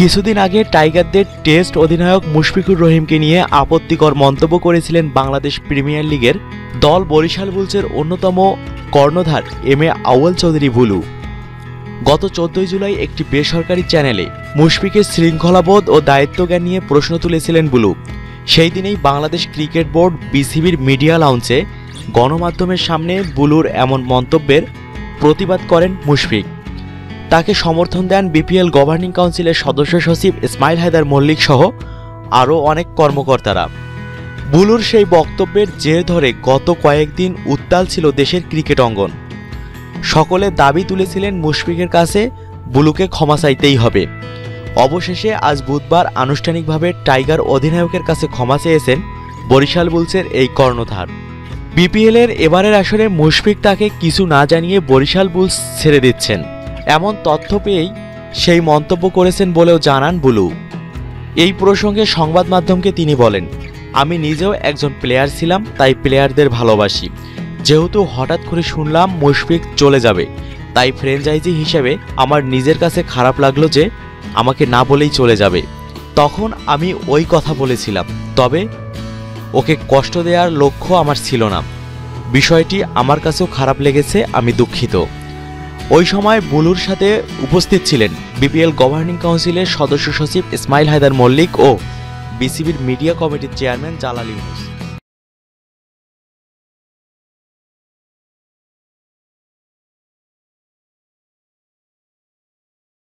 কিছুদিন আগে টাইগারদের টেস্ট অধিনায়ক মুশফিকুর রহিমকে নিয়ে আপত্তিকর মন্তব্য করেছিলেন বাংলাদেশ প্রিমিয়ার লিগের দল বরিশাল বুলসের অন্যতম কর্ণধার এম এ আউয়াল চৌধুরী বুলু গত চোদ্দই জুলাই একটি বেসরকারি চ্যানেলে মুশফিকের শৃঙ্খলাবোধ ও দায়িত্বজ্ঞান নিয়ে প্রশ্ন তুলেছিলেন বুলু সেই দিনেই বাংলাদেশ ক্রিকেট বোর্ড বিসিবির মিডিয়া লাউঞ্চে গণমাধ্যমের সামনে বুলুর এমন মন্তব্যের প্রতিবাদ করেন মুশফিক। তাকে সমর্থন দেন বিপিএল গভর্নিং কাউন্সিলের সদস্য সচিব ইসমাইল হায়দার মল্লিক সহ আরও অনেক কর্মকর্তারা। বুলুর সেই বক্তব্যের জের ধরে গত কয়েকদিন উত্তাল ছিল দেশের ক্রিকেট অঙ্গন। সকলে দাবি তুলেছিলেন মুশফিকের কাছে বুলুকে ক্ষমা চাইতেই হবে। অবশেষে আজ বুধবার আনুষ্ঠানিকভাবে টাইগার অধিনায়কের কাছে ক্ষমা চেয়েছেন বরিশাল বুলসের এই কর্ণধার। বিপিএলের এবারের আসরে মুশফিক তাকে কিছু না জানিয়ে বরিশাল বুলস ছেড়ে দিচ্ছেন। এমন তথ্য পেয়েই সেই মন্তব্য করেছেন বলেও জানান বুলু। এই প্রসঙ্গে সংবাদ মাধ্যমকে তিনি বলেন, আমি নিজেও একজন প্লেয়ার ছিলাম, তাই প্লেয়ারদের ভালোবাসি। যেহেতু হঠাৎ করে শুনলাম মুশফিক চলে যাবে, তাই ফ্র্যাঞ্চাইজি হিসেবে আমার নিজের কাছে খারাপ লাগল যে আমাকে না বলেই চলে যাবে। তখন আমি ওই কথা বলেছিলাম, তবে ওকে কষ্ট দেওয়ার লক্ষ্য আমার ছিল না। বিষয়টি আমার কাছেও খারাপ লেগেছে, আমি দুঃখিত। ওই সময় বুলুর সাথে উপস্থিত ছিলেন বিপিএল গভর্নিং কাউন্সিলের সদস্য সচিব ইসমাইল হায়দার মল্লিক ও বিসিবির মিডিয়া কমিটির চেয়ারম্যান জালাল ইউনুস।